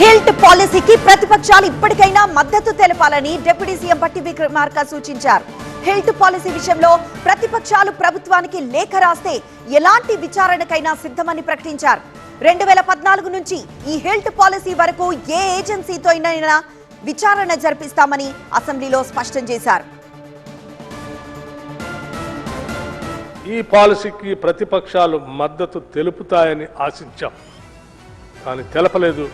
Health పాలసీకి ప్రతిపక్షాలు ఇప్పటికైనా మద్దతు తెలపాలని డిప్యూటీ సీఎం పట్టి విక్రమార్క సూచించారు. హెల్త్ పాలసీ విషయంలో ప్రతిపక్షాలు ప్రభుత్వానికి లేఖ రాస్తే ఎలాంటి విచారణకైనా సిద్ధమని ప్రకటించారు. రెండు వేల పద్నాలుగు నుంచి ఈ హెల్త్ పాలసీ వరకు ఏ ఏజెన్సీతో అయినా విచారణ జరిపిస్తామని అసెంబ్లీలో స్పష్టం చేశారు. ఈ పాలసీకి ప్రతిపక్షాలు మద్దతు తెలుపుతాయని ఆశించాం. కానీ తెలపలేదు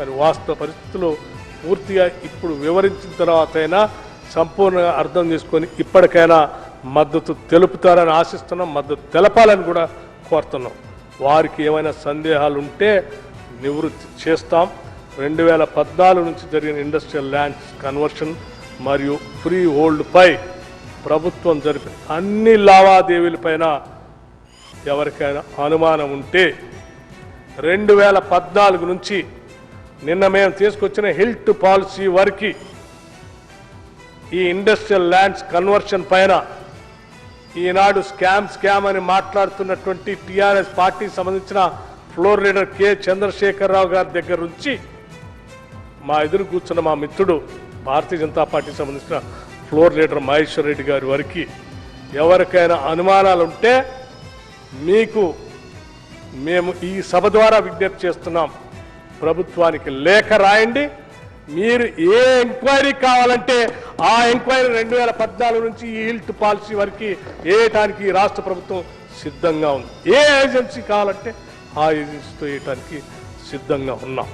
కానీ వాస్తవ పరిస్థితులు పూర్తిగా ఇప్పుడు వివరించిన తర్వాతైనా సంపూర్ణంగా అర్థం చేసుకొని ఇప్పటికైనా మద్దతు తెలుపుతారని ఆశిస్తున్నాం మద్దతు తెలపాలని కూడా కోరుతున్నాం. వారికి ఏమైనా సందేహాలు ఉంటే నివృత్తి చేస్తాం. రెండు వేల పద్నాలుగు నుంచి జరిగిన ఇండస్ట్రియల్ ల్యాండ్స్ కన్వర్షన్ మరియు ఫ్రీ హోల్డ్పై ప్రభుత్వం జరిపిన అన్ని లావాదేవీలపైన ఎవరికైనా అనుమానం ఉంటే రెండు వేల పద్నాలుగు నుంచి నిన్న మేము తీసుకొచ్చిన హిల్ట్ పాలసీ వరకు ఈ ఇండస్ట్రియల్ ల్యాండ్స్ కన్వర్షన్ పైన ఈనాడు స్కామ్ స్కామ్ అని మాట్లాడుతున్నటువంటి టీఆర్ఎస్ పార్టీకి సంబంధించిన ఫ్లోర్ లీడర్ కె చంద్రశేఖరరావు గారి దగ్గర నుంచి మా ఎదురు కూర్చున్న మా మిత్రుడు భారతీయ జనతా పార్టీకి సంబంధించిన ఫ్లోర్ లీడర్ మహేశ్వర్ రెడ్డి గారి వరకు ఎవరికైనా అనుమానాలు ఉంటే మీకు మేము ఈ సభ ద్వారా విజ్ఞప్తి చేస్తున్నాం. ప్రభుత్వానికి లేఖ రాయండి. మీరు ఏ ఎంక్వైరీ కావాలంటే ఆ ఎంక్వైరీ రెండు వేల పద్నాలుగు నుంచి ఈ హిల్ట్ పాలసీ వరకు వేయటానికి రాష్ట్ర ప్రభుత్వం సిద్ధంగా ఉంది. ఏ ఏజెన్సీ కావాలంటే ఆ ఏజెన్సీతో వేయటానికి సిద్ధంగా ఉన్నాం.